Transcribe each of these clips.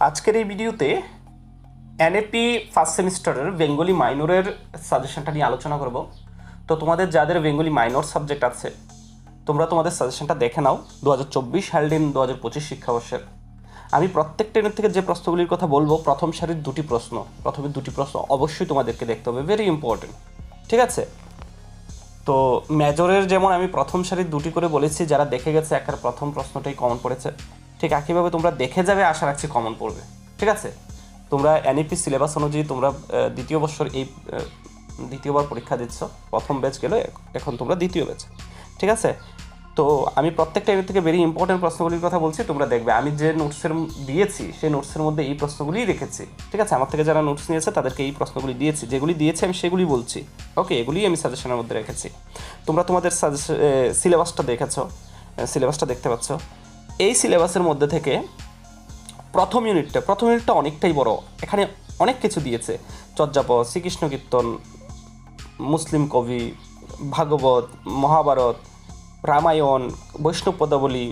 আজকের এই ভিডিওতে এনএপি ফার্স্ট সেমিস্টারের বেঙ্গলি মাইনরের সাজেশনটা নিয়ে আলোচনা করব। তো তোমাদের যাদের বেঙ্গলি মাইনর সাবজেক্ট আছে, তোমরা তোমাদের সাজেশনটা দেখে নাও দু হাজার চব্বিশ হ্যালডিন দু হাজার পঁচিশ শিক্ষাবর্ষের। আমি প্রত্যেক ট্রেনের থেকে যে প্রশ্নগুলির কথা বলব, প্রথম সারির দুটি প্রশ্ন, প্রথমে দুটি প্রশ্ন অবশ্যই তোমাদেরকে দেখতে হবে ভেরি ইম্পর্টেন্ট ঠিক আছে? তো মেজরের যেমন আমি প্রথম সারির দুটি করে বলেছি, যারা দেখে গেছে একার প্রথম প্রশ্নটাই কমন পড়েছে। ঠিক একইভাবে তোমরা দেখে যাবে, আশা রাখছি কমন পড়বে। ঠিক আছে? তোমরা এনইপি সিলেবাস অনুযায়ী তোমরা দ্বিতীয় বছর এই দ্বিতীয়বার পরীক্ষা দিচ্ছ। প্রথম ব্যাচ গেলে এখন তোমরা দ্বিতীয় ব্যাচ ঠিক আছে? তো আমি প্রত্যেকটা ইউনিট থেকে ভেরি ইম্পর্টেন্ট প্রশ্নগুলির কথা বলছি, তোমরা দেখবে। আমি যে নোটসের দিয়েছি, সেই নোটসের মধ্যে এই প্রশ্নগুলিই রেখেছি। ঠিক আছে? আমার থেকে যারা নোটস নিয়েছে, তাদেরকে এই প্রশ্নগুলি দিয়েছি। যেগুলি দিয়েছি, আমি সেগুলি বলছি। ওকে? এগুলিই আমি সাজেশনের মধ্যে রেখেছি। তোমরা তোমাদের সিলেবাসটা দেখেছ? সিলেবাসটা দেখতে পাচ্ছ? এই সিলেবাসের মধ্যে থেকে প্রথম ইউনিটটা প্রথম ইউনিটটা অনেকটাই বড়। এখানে অনেক কিছু দিয়েছে। চর্যাপদ শ্রীকৃষ্ণ কীর্তন মুসলিম কবি, ভাগবত, মহাভারত, রামায়ণ বৈষ্ণব পদাবলী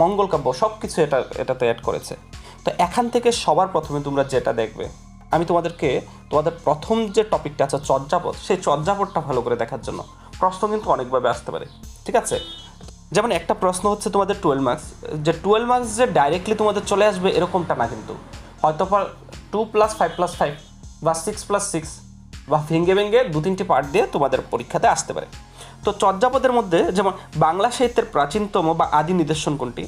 মঙ্গল কাব্য সব কিছু এটা, এটাতে অ্যাড করেছে। তো এখান থেকে সবার প্রথমে তোমরা যেটা দেখবে, আমি তোমাদেরকে তোমাদের প্রথম যে টপিকটা আছে চর্যাপদ, সেই চর্যাপদটা ভালো করে দেখার জন্য। প্রশ্ন কিন্তু অনেকভাবে আসতে পারে, ঠিক আছে? যেমন একটা প্রশ্ন হচ্ছে তোমাদের টুয়েলভ মার্কস যে টুয়েলভ মার্কস যে ডাইরেক্টলি তোমাদের চলে আসবে এরকমটা না কিন্তু। হয়তো two plus five plus five বা সিক্স প্লাস সিক্স বা ভেঙ্গে ভেঙ্গে দু তিনটি পার্ট দিয়ে তোমাদের পরীক্ষাতে আসতে পারে। তো চর্যাপদের মধ্যে যেমন বাংলা সাহিত্যের প্রাচীনতম বা আদি নিদর্শন কোনটি?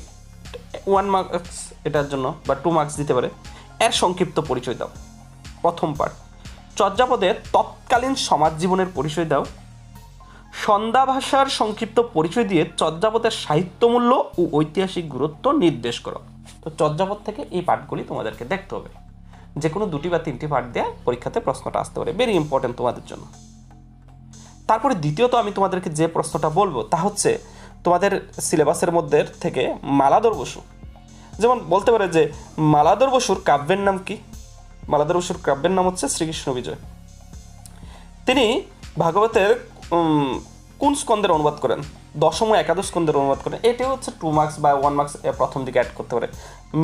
ওয়ান মার্কস এটার জন্য বা টু মার্কস দিতে পারে। এর সংক্ষিপ্ত পরিচয় দাও। প্রথম পার্ট চর্যাপদের তৎকালীন সমাজ জীবনের পরিচয় দাও। সন্ধ্যা ভাষার সংক্ষিপ্ত পরিচয় দিয়ে চর্যাপদের সাহিত্যমূল্য ও ঐতিহাসিক গুরুত্ব নির্দেশ করো। তো চর্যাপদ থেকে এই পাঠগুলি তোমাদেরকে দেখতে হবে। যে কোনো দুটি বা তিনটি পাঠ দিয়ে পরীক্ষাতে প্রশ্নটা আসতে পারে। ভেরি ইম্পর্টেন্ট তোমাদের জন্য। তারপরে দ্বিতীয়ত আমি তোমাদেরকে যে প্রশ্নটা বলব, তা হচ্ছে তোমাদের সিলেবাসের মধ্যে থেকে মালাদর বসু। যেমন বলতে পারে যে, মালাদর বসুর কাব্যের নাম কি? মালাদর বসুর কাব্যের নাম হচ্ছে শ্রীকৃষ্ণ বিজয়। তিনি ভাগবতের কোন স্কন্দের অনুবাদ করেন? দশম ও একাদশ স্কন্দের অনুবাদ করেন। এটি হচ্ছে টু মার্কস বা ওয়ান মার্কস প্রথম দিকে অ্যাড করতে পারে।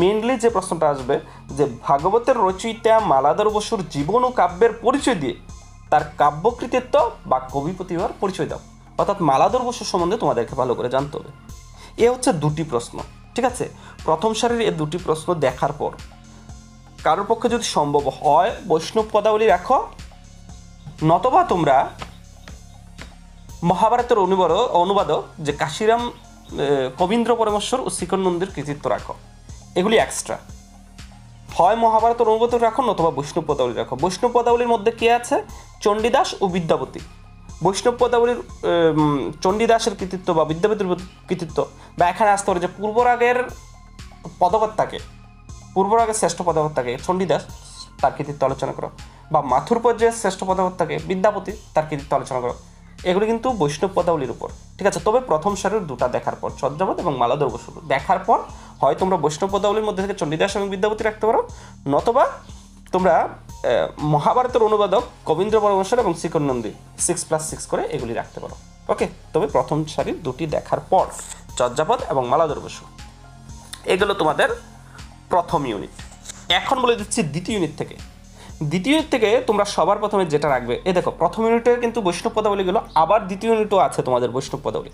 মেনলি যে প্রশ্নটা আসবে, যে ভাগবতের রচয়িতা মালাদর বসুর জীবন ও কাব্যের পরিচয় দিয়ে তার কাব্যকৃতিত্ব বা কবি প্রতিভার পরিচয় দাও। অর্থাৎ মালাদর বসু সম্বন্ধে তোমাদেরকে ভালো করে জানতে হবে। এ হচ্ছে দুটি প্রশ্ন, ঠিক আছে? প্রথম সারির এ দুটি প্রশ্ন দেখার পর কারোর পক্ষে যদি সম্ভব হয়, বৈষ্ণব পদাবলী রাখো। নতবা তোমরা মহাভারতের অনুবাদ অনুবাদক যে কাশিরাম কবীন্দ্র পরমেশ্বর ও শিকর নন্দীর কৃতিত্ব রাখো। এগুলি এক্সট্রা হয় মহাভারতের অনুবাদ রাখো নতুবা বৈষ্ণব পদাবলী রাখো। বৈষ্ণব পদাবলীর মধ্যে কে আছে? চণ্ডীদাস ও বিদ্যাপতি বৈষ্ণব পদাবলীর চণ্ডীদাসের কৃতিত্ব বা বিদ্যাপতির কৃতিত্ব বা এখানে আসতে পারে যে পূর্বরাগের পদকর্তাকে পূর্বরাগের শ্রেষ্ঠ পদকর্তাকে চণ্ডীদাস তার কৃতিত্ব আলোচনা করো। বা মাথুর পর্যায়ের শ্রেষ্ঠ পদকর্তাকে বিদ্যাপতি তার কৃতিত্ব আলোচনা করো। এগুলো কিন্তু বৈষ্ণব পদাবলীর উপর। ঠিক আছে? তবে প্রথম সারির দুটা দেখার পর চর্যাপদ এবং মালাদর বসু দেখার পর, হয় তোমরা বৈষ্ণব পদাবলীর মধ্যে থেকে চণ্ডীদাস এবং বিদ্যাপতি রাখতে পারো, নতবা তোমরা মহাভারতের অনুবাদক কবীন্দ্র পরমেশ্বর এবং Srikar Nandi six plus six করে এগুলি রাখতে পারো। ওকে? তবে প্রথম সারির দুটি দেখার পর চর্যাপদ এবং মালাদর বসু এগুলো তোমাদের প্রথম ইউনিট এখন বলে দিচ্ছি দ্বিতীয় ইউনিট থেকে। দ্বিতীয় থেকে তোমরা সবার প্রথমে যেটা রাখবে, এ দেখো, প্রথম ইউনিটের কিন্তু বৈষ্ণব পদাবলীগুলো আবার দ্বিতীয় ইউনিটও আছে তোমাদের বৈষ্ণব পদাবলী।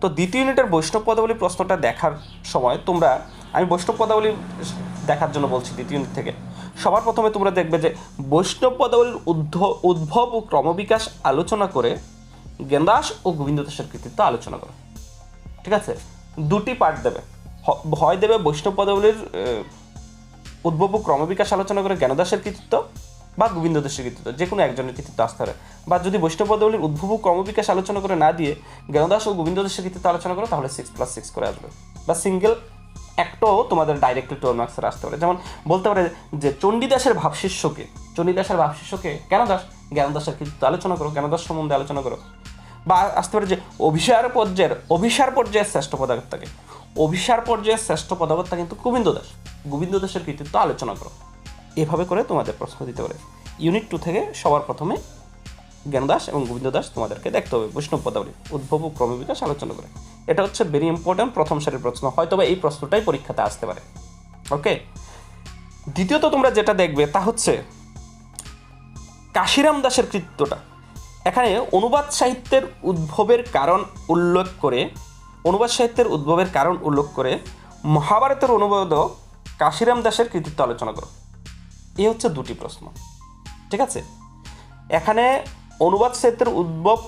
তো দ্বিতীয় ইউনিটের বৈষ্ণব পদাবলী প্রশ্নটা দেখার সময় তোমরা, আমি বৈষ্ণব পদাবলী দেখার জন্য বলছি দ্বিতীয় ইউনিট থেকে, সবার প্রথমে তোমরা দেখবে যে বৈষ্ণব পদাবলীর উদ্ধ, উদ্ভব ও ক্রমবিকাশ আলোচনা করে জ্ঞানদাস ও গোবিন্দ দাসের কৃতিত্ব আলোচনা করো। ঠিক আছে? দুটি পার্ট দেবে। হয় দেবে বৈষ্ণব পদাবলীর উদ্ভব ক্রমবিকাশ আলোচনা করে জ্ঞানদাসের কৃতিত্ব বা গোবিন্দ দাসের কৃতিত্ব, যে কোনো একজনের কৃতিত্ব আসতে পারে বা যদি বৈষ্ণব পদাবলীর উদ্ভব ক্রমবিকাশ আলোচনা করে না দিয়ে জ্ঞানদাস ও গোবিন্দ দাসের কৃতিত্ব আলোচনা করো, তাহলে সিক্স প্লাস সিক্স করে আসবে। বা সিঙ্গেল একটাও তোমাদের ডাইরেক্টলি টুয়েলভ মার্কসের আসতে পারে। যেমন বলতে পারে যে চণ্ডীদাসের ভাবশিষ্যকে চণ্ডীদাসের ভাবশিষ্যকে জ্ঞানদাস জ্ঞানদাসের কৃতিত্ব আলোচনা করো জ্ঞানদাস সম্বন্ধে আলোচনা করো। বা আসতে পারে যে অভিসার পর্যায়ের অভিসার পর্যায়ের শ্রেষ্ঠ পদার্থকে। অভিসার পর্যায়ের শ্রেষ্ঠ পদার্থ কিন্তু গোবিন্দ দাস। গোবিন্দ দাসের কৃতিত্ব আলোচনা করো। এভাবে করে তোমাদের প্রশ্ন দিতে পারে। ইউনিট টু থেকে সবার প্রথমে জ্ঞানদাস এবং গোবিন্দ দাস তোমাদেরকে দেখতে হবে বৈষ্ণব পদাবলী। উদ্ভব ও ক্রমবিকাশ আলোচনা করে। এটা হচ্ছে ভেরি ইম্পর্ট্যান্ট প্রথম সারির প্রশ্ন। হয়তো এই প্রশ্নটাই পরীক্ষাতে আসতে পারে। ওকে দ্বিতীয়ত তোমরা যেটা দেখবে তা হচ্ছে কাশিরাম দাসের কৃতিত্বটা। এখানে অনুবাদ সাহিত্যের উদ্ভবের কারণ উল্লেখ করে অনুবাদ সাহিত্যের উদ্ভবের কারণ উল্লেখ করে মহাভারতের অনুবাদক কাশিরাম দাসের কৃতিত্ব আলোচনা করো। এই হচ্ছে দুটি প্রশ্ন। ঠিক আছে? এখানে অনুবাদ সাহিত্যের উদ্ভব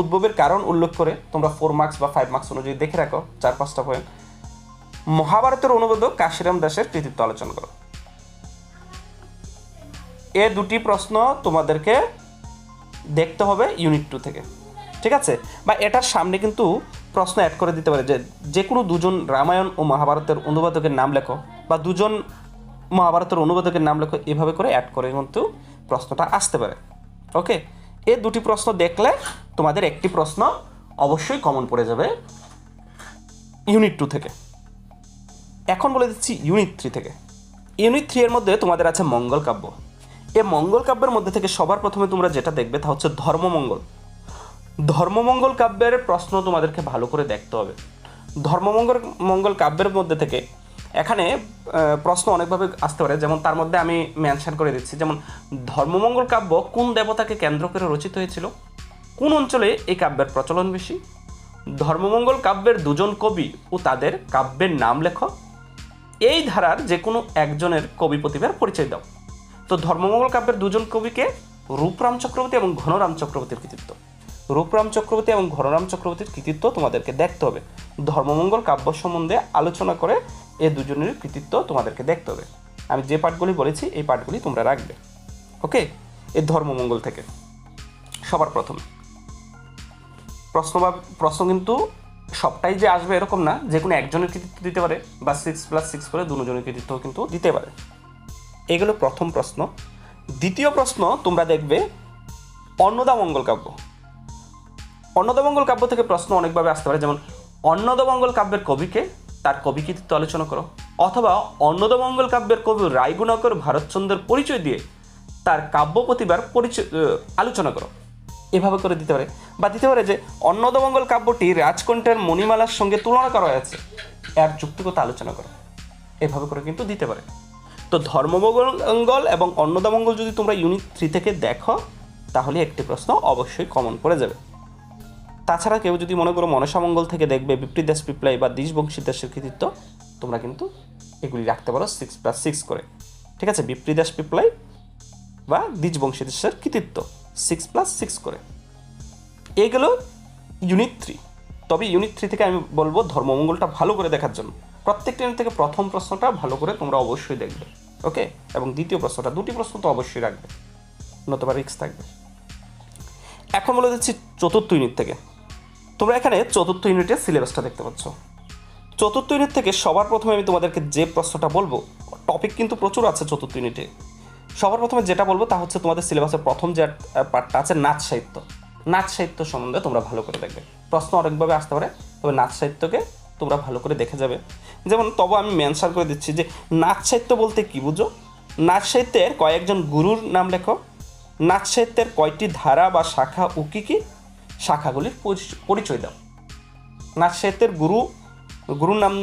উদ্ভবের কারণ উল্লেখ করে তোমরা ফোর মার্কস বা ফাইভ মার্কস অনুযায়ী দেখে রাখো, চার, পাঁচটা পয়েন্ট মহাভারতের অনুবাদক কাশিরাম দাসের কৃতিত্ব আলোচনা করো। এ দুটি প্রশ্ন তোমাদেরকে দেখতে হবে ইউনিট টু থেকে। ঠিক আছে? বা এটার সামনে কিন্তু প্রশ্ন অ্যাড করে দিতে পারে যে যে কোনো দুজন রামায়ণ ও মহাভারতের অনুবাদকের নাম লেখো বা দুজন মহাভারতের অনুবাদকের নাম লেখো, এভাবে করে অ্যাড করে কিন্তু প্রশ্নটা আসতে পারে। ওকে এই দুটি প্রশ্ন দেখলে তোমাদের একটি প্রশ্ন অবশ্যই কমন পড়ে যাবে ইউনিট টু থেকে। এখন বলে দিচ্ছি ইউনিট থ্রি থেকে। ইউনিট থ্রি এর মধ্যে তোমাদের আছে মঙ্গল কাব্য। এই মঙ্গল কাব্যের মধ্যে থেকে সবার প্রথমে তোমরা যেটা দেখবে তা হচ্ছে ধর্মমঙ্গল। ধর্মমঙ্গল কাব্যের প্রশ্ন তোমাদেরকে ভালো করে দেখতে হবে। ধর্মমঙ্গল, মঙ্গল কাব্যের মধ্যে থেকে এখানে প্রশ্ন অনেকভাবে আসতে পারে। যেমন তার মধ্যে আমি মেনশন করে দিচ্ছি। যেমন, ধর্মমঙ্গল কাব্য কোন দেবতাকে কেন্দ্র করে রচিত হয়েছিল? কোন অঞ্চলে এই কাব্যের প্রচলন বেশি? ধর্মমঙ্গল কাব্যের দুজন কবি ও তাদের কাব্যের নাম লেখো। এই ধারার যে কোনো একজনের কবি প্রতিভার পরিচয় দাও। তো ধর্মমঙ্গল কাব্যের দুজন কবিকে রূপরাম চক্রবর্তী এবং ঘনরাম চক্রবর্তীর কৃতিত্ব। রূপরাম চক্রবর্তী এবং ঘনরাম চক্রবর্তীর কৃতিত্ব তোমাদেরকে দেখতে হবে। ধর্মমঙ্গল কাব্য সম্বন্ধে আলোচনা করে এ দুজনের কৃতিত্ব তোমাদেরকে দেখতে হবে। আমি যে পাঠগুলি বলেছি, এই পাঠগুলি তোমরা রাখবে। ওকে? এই ধর্মমঙ্গল থেকে। সবার প্রথমে। প্রশ্ন বা প্রশ্ন কিন্তু সবটাই যে আসবে এরকম না, যে কোনো একজনের কৃতিত্ব দিতে পারে বা সিক্স প্লাস সিক্স করে দুজনের কৃতিত্ব কিন্তু দিতে পারে। এগুলো প্রথম প্রশ্ন। দ্বিতীয় প্রশ্ন তোমরা দেখবে অন্নদামঙ্গল কাব্য। অন্নদামঙ্গল কাব্য থেকে প্রশ্ন অনেকভাবে আসতে পারে, যেমন, অন্নদমঙ্গল কাব্যের কবিকে তার কবি কৃতিত্ব আলোচনা করো, অথবা অন্নদমঙ্গল কাব্যের কবি রায়গুণাকর ভারতচন্দ্রের পরিচয় দিয়ে তার কাব্য প্রতিভার পরিচয় আলোচনা করো। এভাবে করে দিতে পারে। বা দিতে পারে যে, অন্নদমঙ্গল কাব্যটি রাজকণ্ঠের মণিমালার সঙ্গে তুলনা করা হয়েছে, এর যুক্তিগত আলোচনা করো। এভাবে করে কিন্তু দিতে পারে। তো ধর্মমঙ্গল এবং অন্নদামঙ্গল যদি তোমরা ইউনিট থ্রি থেকে দেখো, তাহলে একটি প্রশ্ন অবশ্যই কমন করে যাবে। তাছাড়া কেউ যদি মনে করো মনসামঙ্গল থেকে দেখবে বিপ্রী পিপ্লাই বা দেশবংশী দাসের কৃতিত্ব, তোমরা কিন্তু এগুলি রাখতে পারো সিক্স প্লাস সিক্স করে। ঠিক আছে? বিপ্রী দাস পিপ্লাই বা দ্বিজবংশী দাসের কৃতিত্ব সিক্স প্লাস সিক্স করে। এইগুলো ইউনিট থ্রি তবে ইউনিট থ্রি থেকে আমি বলব ধর্মমঙ্গলটা ভালো করে দেখার জন্য। প্রত্যেকটা ইউনিট থেকে প্রথম প্রশ্নটা ভালো করে তোমরা অবশ্যই দেখবে ওকে এবং দ্বিতীয় প্রশ্নটা, দুটি প্রশ্ন তো অবশ্যই রাখবে, নতুবা রিক্স থাকবে। এখন বলে দিচ্ছি চতুর্থ ইউনিট থেকে। তোমরা এখানে চতুর্থ ইউনিটের সিলেবাসটা দেখতে পাচ্ছ। চতুর্থ ইউনিট থেকে সবার প্রথমে আমি তোমাদেরকে যে প্রশ্নটা বলব টপিক কিন্তু প্রচুর আছে চতুর্থ ইউনিটে। সবার প্রথমে যেটা বলব তা হচ্ছে তোমাদের সিলেবাসের প্রথম যে পার্টটা আছে নাচ সাহিত্য। নাচ সাহিত্য সম্বন্ধে তোমরা ভালো করে দেখবে। প্রশ্ন অনেকভাবে আসতে পারে, তবে নাচ সাহিত্যকে তোমরা ভালো করে দেখে যাবে। যেমন তবে আমি মেনশন করে দিচ্ছি যে নাচ সাহিত্য বলতে কি বুঝো? নাচ সাহিত্যের কয়েকজন গুরুর নাম লেখো। নাচ সাহিত্যের কয়টি ধারা বা শাখা ও কী কী? শাখাগুলির পরিচয় দাও। নাচ সাহিত্যের গুরু, গুরুর নাম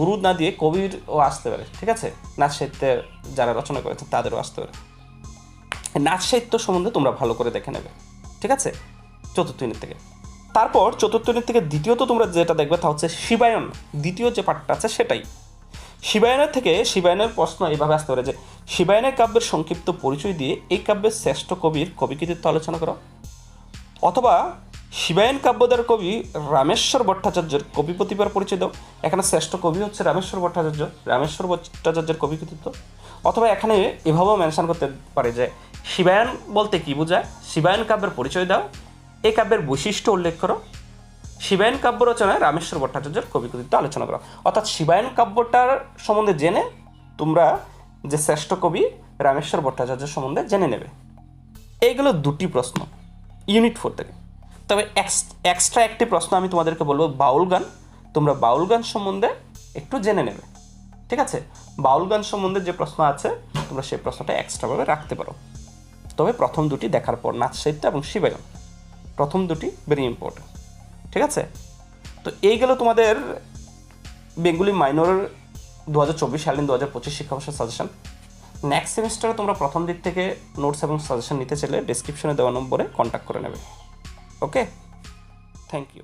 গুরু না দিয়ে কবির ও আসতে পারে, ঠিক আছে? নাচ সাহিত্যের যারা রচনা করেছে, তাদেরও আসতে পারে। নাচ সাহিত্য সম্বন্ধে তোমরা ভালো করে দেখে নেবে, ঠিক আছে? চতুর্থ ইউনিট থেকে। তারপর চতুর্থ ইউনিট থেকে দ্বিতীয়ত তোমরা যেটা দেখবে তা হচ্ছে শিবায়ন। দ্বিতীয় যে পাঠটা আছে সেটাই। শিবায়নের থেকে শিবায়নের প্রশ্ন এইভাবে আসতে পারে যে, শিবায়নের কাব্যের সংক্ষিপ্ত পরিচয় দিয়ে এই কাব্যের শ্রেষ্ঠ কবির কবি কৃতিত্ব আলোচনা করো। অথবা শিবায়ন কাব্যদার কবি রামেশ্বর ভট্টাচার্যের কবি প্রতিভার পরিচয় দাও। এখানে শ্রেষ্ঠ কবি হচ্ছে রামেশ্বর ভট্টাচার্য। রামেশ্বর ভট্টাচার্যের কবি কৃতিত্ব অথবা এখানে এভাবেও মেনশন করতে পারে যে শিবায়ন বলতে কি বোঝায়? শিবায়ন কাব্যের পরিচয় দাও। এই কাব্যের বৈশিষ্ট্য উল্লেখ করো। শিবায়ন কাব্য রচনায় রামেশ্বর ভট্টাচার্যের কবি কৃতিত্ব আলোচনা করো। অর্থাৎ শিবায়ন কাব্যটার সম্বন্ধে জেনে তোমরা যে শ্রেষ্ঠ কবি রামেশ্বর ভট্টাচার্যের সম্বন্ধে জেনে নেবে। এইগুলো দুটি প্রশ্ন। ইউনিট ফোর থেকে। তবে এক্সট্রা একটি প্রশ্ন আমি তোমাদেরকে বলব, বাউল গান তোমরা বাউল গান সম্বন্ধে একটু জেনে নেবে, ঠিক আছে? বাউল গান সম্বন্ধে যে প্রশ্ন আছে, তোমরা সেই প্রশ্নটা এক্সট্রাভাবে রাখতে পারো। তবে প্রথম দুটি দেখার পর নাচ সাহিত্য এবং শিবায়ন, প্রথম দুটি ভেরি ইম্পর্টেন্ট ঠিক আছে? তো এই গেল তোমাদের বেঙ্গলি মাইনর দু হাজার চব্বিশ সালের দু হাজার পঁচিশ শিক্ষাবর্ষের সাজেশন নেক্সট সেমিস্টারে তোমরা প্রথম দিক থেকে নোটস এবং সাজেশন নিতে চাইলে ডিসক্রিপশনে দেওয়া নম্বরে কন্ট্যাক্ট করে নেবে। okay. Thank you.